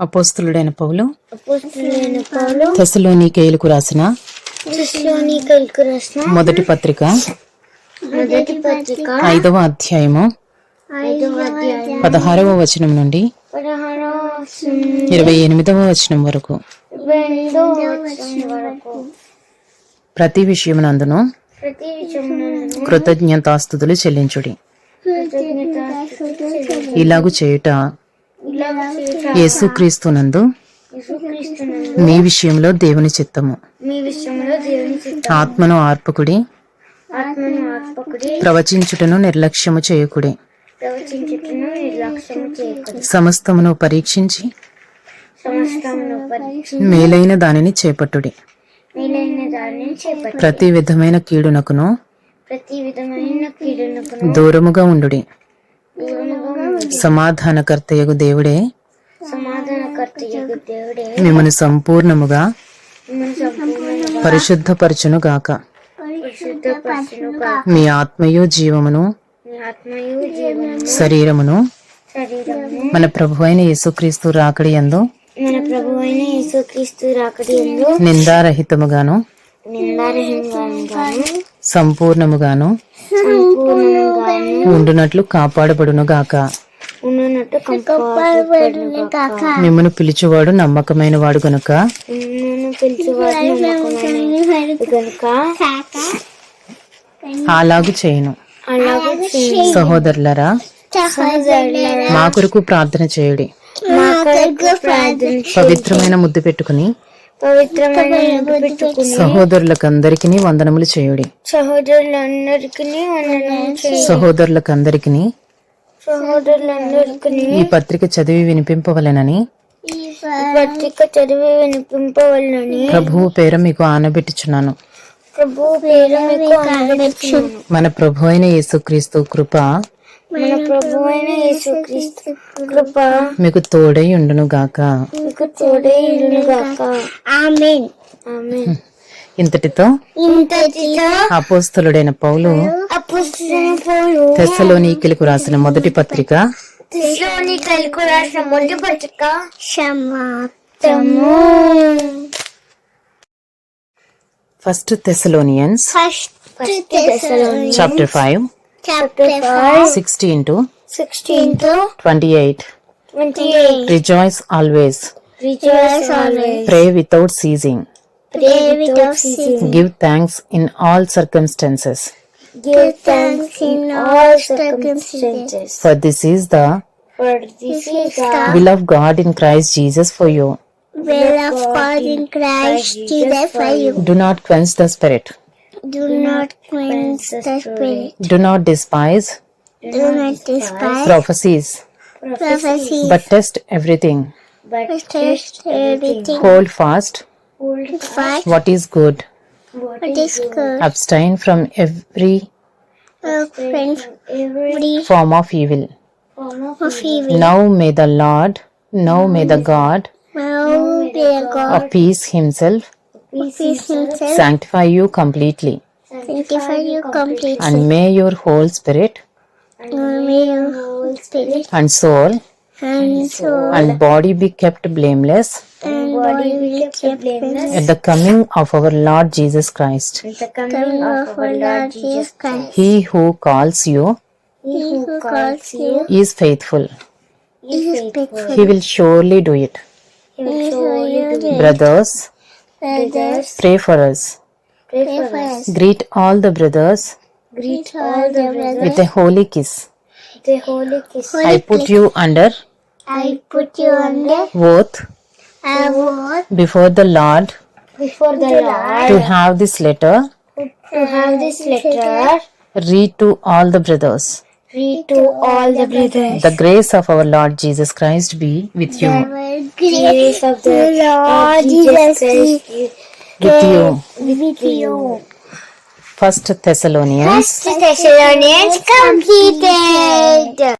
అపోస్తులుడైన పౌలు పౌలు తెసలోనికేయులకు రాసిన మొదటి పత్రిక ఐదవ అధ్యాయము పదహారవ వచనం నుండి ఇరవై ఎనిమిదవ వచనం వరకు. ప్రతి విషయమునందును కృతజ్ఞతాస్థుతులు చెల్లించుడి. కృతజ్ఞతాస్తుతులు ఇలాగు చేయుట యేసుక్రీస్తునందు మీ విషయంలో దేవుని చిత్తము. ఆత్మను ఆర్పకుడి ప్రవచించుటను నిర్లక్ష్యము చేయకుడి. సమస్తమును పరీక్షించి మేలైన దానిని చేపట్టుడి. ప్రతి విధమైన కీడునకును దూరముగా ఉండి సమాధానకర్తయగు దేవుడే. మిమ్మను సంపూర్ణముగా మిమ్మల్ని సంపూర్ణంగా పరిశుద్ధపరచును గాక మీ ఆత్మయు జీవమును శరీరమును శరీరము మన ప్రభు అయిన యేసుక్రీస్తు రాకడి యందు మన ప్రభు అయిన యేసుక్రీస్తు రాకడి ఎందు నిందారహితముగాను సంపూర్ణముగాను ఉండునట్లు కాపాడబడును గాక మిమ్మను పిలిచువాడు నమ్మకమైన వాడు గనుక? అలాగు చేయను. సహోదరులరా మా కొరకు ప్రార్థన చేయుడి. మా కొరకు ప్రార్థన పవిత్రమైన ముద్దు పెట్టుకుని పవిత్రమైన ముద్దు పెట్టుకుని సహోదరులకందరికీ వందనములు చేయుడి. సహోదరులందరికీ సహోదరులకందరికీ ఈ పత్రిక చదివి వినిపింపవలెనని పత్రిక చదివి ప్రభువు పేర మీకు ఆనబెట్టుచున్నాను. ప్రభు పేరు మీకు ఆనందించును మన ప్రభు అయిన యేసుక్రీస్తు కృప మన ప్రభు అయిన యేసుక్రీస్తు కృప మీకు తోడై ఉండును గాక. మీకు తోడే ఇల్లు గాక. ఆమేన్. ఆమేన్. ఇంతటితో ఇంతటితో అపోస్తలుడైన పౌలు అపుస్తల పౌలు తెస్సలోనీకులకు రాసిన మొదటి పత్రిక. రాసిన మొదటి first Thessalonians chapter five sixteen to sixteen to twenty eight rejoice always rejoice always pray without ceasing Pray without ceasing. Give thanks in all circumstances Give thanks in all circumstances. For this is the for this is the will of God in Christ Jesus for you. Will of God in Christ Jesus for you. Do not quench the spirit. Do not quench the spirit. Do not despise. Do not despise prophecies. Prophecies. But test everything. But test everything. Hold fast. Hold fast. What is good what is good. Abstain from every Friend every form of evil. form of evil. Now may the Lord, now may the God Now dear God, of peace himself peace himself sanctify you completely. sanctify you completely. And may your whole spirit And may your whole spirit and soul and soul and body be kept blameless and body be kept blameless at the coming of our Lord Jesus Christ. at the coming of our Lord Jesus Christ. He who calls you He who calls you is faithful. is faithful. He will surely do it. He will show you the Brothers, brothers. pray for us. Pray for us. Greet all the brothers Greet all the brothers with a holy kiss. with a holy kiss. I put you under I put you under oath a oath before the Lord before the Lord to have this letter to have this letter read to all the brothers. read to all the brothers. The grace of our Lord Jesus Christ be with you. The Grace of the Lord Jesus Christ With you. with you. First Thessalonians First Thessalonians completed.